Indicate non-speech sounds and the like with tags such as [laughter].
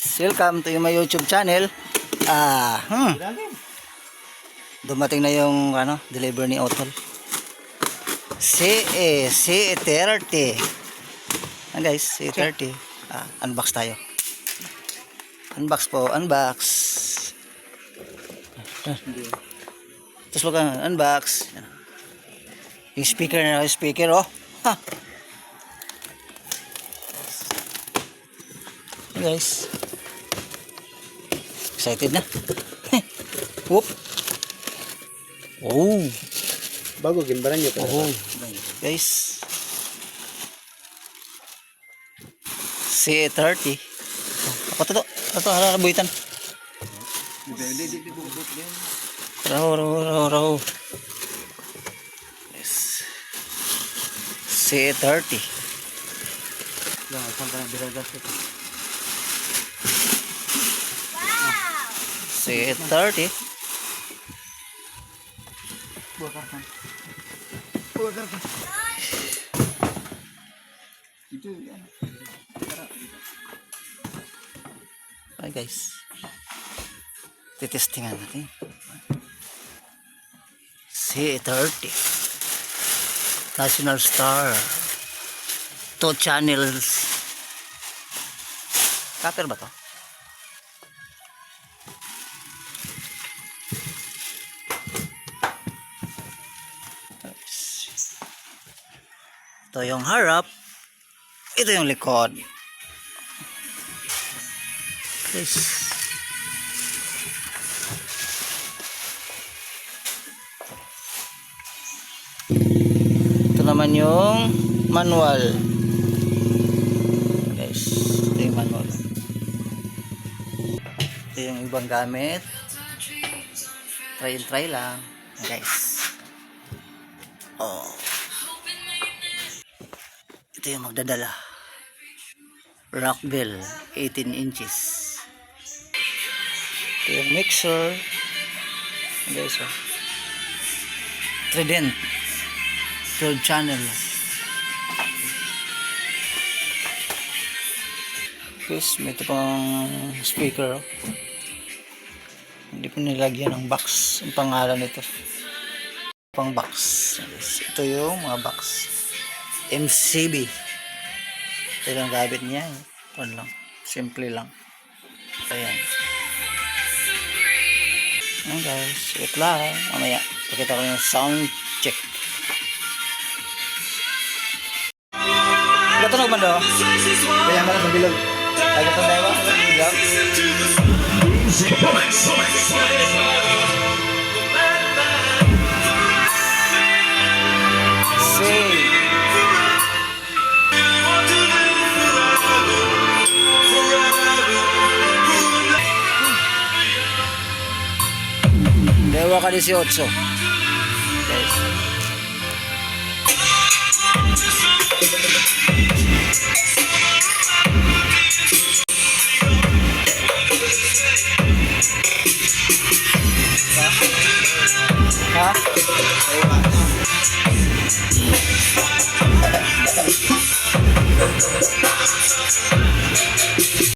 Welcome to my YouTube channel. Ah, hmm. Dumating na yung ano, deliver ni Otol. CE, CE30. Ah guys, CE30. Ah, unbox tayo. Unbox po, unbox. Ah. Tapos wag unbox. Yung speaker na yung speaker oh. Ha. Guys. Excited na. [laughs] Whoop. Oh. Bago gimbaran nyo to. Oh. Guys. C30. Ako to to. Ito, hararabuitan. Raho, raho, raho, raho. Yes. C30. Yan, saan ka na biragas ito? C30. Buah karton. Buah karton. Itu. Hi guys. Titestingan natin. C30. National Star. To channels. Cutter ba to? Ito yung harap. Ito yung likod. Guys. Ito naman yung manual. Guys, ito yung manual. Ito yung ibang gamit. Try and try lang. Guys. Oh. Ito yung magdadala. Rockville, 18 inches. Ito yung mixer. Guys, oh. Trident. 12 channel. Guys, may ito pang speaker. Hindi ko nilagyan ng box. Ang pangalan nito. Pang box. Ito yung mga box. MCB. Ito lang gamit niya. eh. Ito lang. Simple lang. Ayan. Ayan guys. Wait lang. Mamaya. Pakita ko yung sound check. Gatunog man daw. Kaya man sa bilog. Ay, gatunog na ba? Bilog. Dewa ka 18. Guys. Ha?